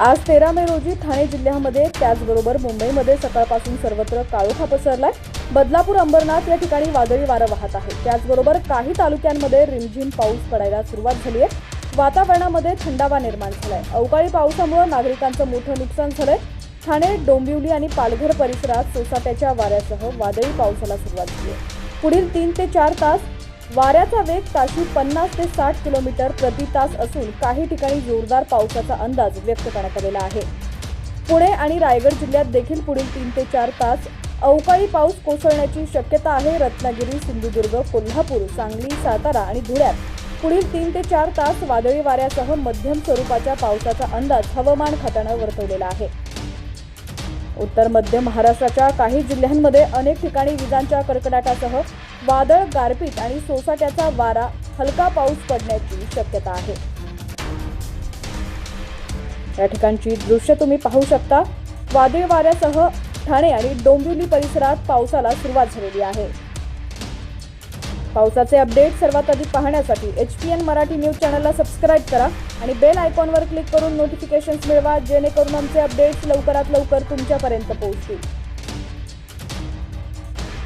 आज तेरा मे रोजी ठाणे जिल्ह्यामध्ये त्याचबरोबर मुंबईमध्ये सकाळपासून सर्वत्र काळोखा पसरलाय. बदलापूर अंबरनाथ या ठिकाणी वादळी वारं वाहत आहे त्याचबरोबर काही तालुक्यांमध्ये रिमझिम पाऊस पडायला सुरुवात झाली आहे वातावरणामध्ये थंडावा निर्माण झालाय. अवकाळी पावसामुळे नागरिकांचं मोठं नुकसान झालंय. ठाणे डोंबिवली आणि पालघर परिसरात सोसाट्याच्या वाऱ्यासह वादळी पावसाला सुरुवात झाली आहे पुढील तीन ते चार तास वाऱ्याचा वेग ताशी पन्नास ते साठ किलोमीटर प्रति तास असून काही ठिकाणी जोरदार पावसाचा अंदाज व्यक्त करण्यात आलेला आहे. पुणे आणि रायगड जिल्ह्यात देखील पुढील तीन ते चार तास अवकाळी पाऊस कोसळण्याची शक्यता आहे. रत्नागिरी सिंधुदुर्ग कोल्हापूर सांगली सातारा आणि धुळ्यात पुढील तीन ते चार तास वादळी वाऱ्यासह मध्यम स्वरूपाच्या पावसाचा अंदाज हवामान खात्यानं वर्तवलेला आहे. उत्तर मध्य महाराष्ट्राच्या काही जिल्ह्यांमध्ये अनेक ठिकाणी विजांच्या कडकडाटासह वादळ गारपीट आणि सोसाट्याचा वारा हलका पाऊस पडण्याची शक्यता आहे. या ठिकाणची दृश्य तुम्ही पाहू शकता. वादळी वाऱ्यासह ठाणे आणि डोंबिवली परिसरात पावसाला सुरुवात झालेली आहे. पावसाचे अपडेट सर्वात आधी पाहण्यासाठी H P N Marathi news चॅनलला सबस्क्राईब करा आणि बेल आयकॉनवर क्लिक करून नोटिफिकेशन्स मिळवा जेणेकरून आमचे अपडेट्स लवकरात लवकर तुमच्यापर्यंत पोहोचतील.